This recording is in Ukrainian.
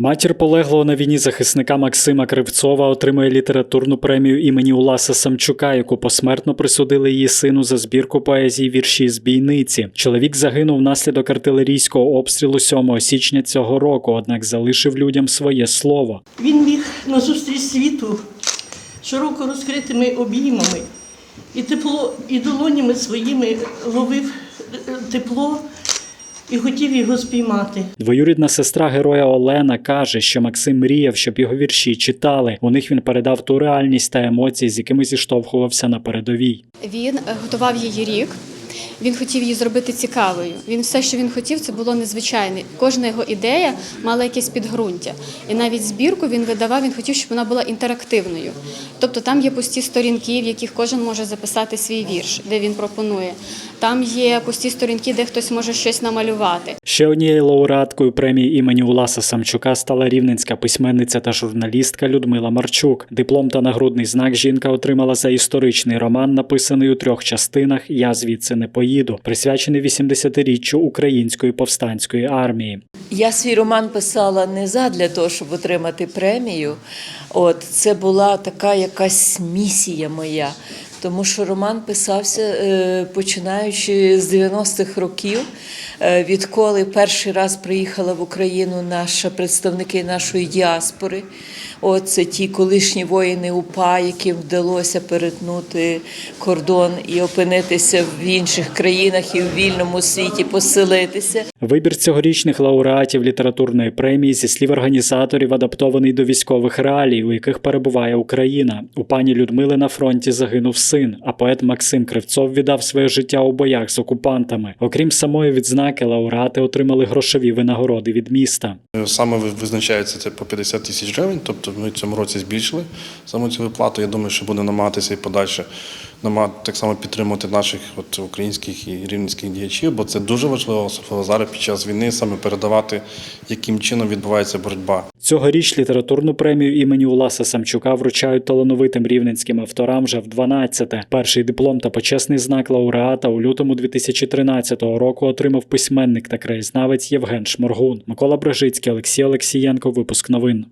Матір полеглого на війні захисника Максима Кривцова отримує літературну премію імені Уласа Самчука, яку посмертно присудили її сину за збірку поезії вірші з бійниці. Чоловік загинув внаслідок артилерійського обстрілу 7 січня цього року, однак залишив людям своє слово. Він міг назустріч світу широко розкритими обіймами і тепло, і долонями своїми ловив е, тепло і хотів його спіймати. Двоюрідна сестра героя Олена каже, що Максим мріяв, щоб його вірші читали. У них він передав ту реальність та емоції, з якими зіштовхувався на передовій. Він готував її рік. Він хотів її зробити цікавою. Він все, що він хотів, це було незвичайне. Кожна його ідея мала якесь підґрунтя. І навіть збірку він видавав, він хотів, щоб вона була інтерактивною. Тобто там є пусті сторінки, в яких кожен може записати свій вірш, де він пропонує. Там є пусті сторінки, де хтось може щось намалювати. Ще однією лауреаткою премії імені Уласа Самчука стала рівненська письменниця та журналістка Людмила Марчук. Диплом та нагрудний знак жінка отримала за історичний роман, написаний у трьох частинах Я звідси не поїду, присвячений 80-річчю української повстанської армії. Я свій роман писала не задля того, щоб отримати премію. От це була така якась місія моя. Тому що роман писався е, починаючи з 90-х років, е, відколи перший раз приїхала в Україну наша представники нашої діаспори. От це ті колишні воїни УПА, яким вдалося перетнути кордон і опинитися в інших країнах і в вільному світі, поселитися. Вибір цьогорічних лауреатів літературної премії зі слів організаторів адаптований до військових реалій, у яких перебуває Україна. У пані Людмили на фронті загинув син, а поет Максим Кривцов віддав своє життя у боях з окупантами. Окрім самої відзнаки, лауреати отримали грошові винагороди від міста. Саме ви- визначається це по 50 тисяч гривень, тобто ми в цьому році збільшили саме цю виплату. Я думаю, що буде намагатися і подальше намагати так само підтримувати наших от, українських і рівненських діячів, бо це дуже важливо, особливо зараз під час війни, саме передавати, яким чином відбувається боротьба. Цьогоріч літературну премію імені Уласа Самчука вручають талановитим рівненським авторам вже в 12-те. Перший диплом та почесний знак лауреата у лютому 2013 року отримав письменник та краєзнавець Євген Шморгун. Микола Брежицький, Олексій Олексієнко. Випуск новин.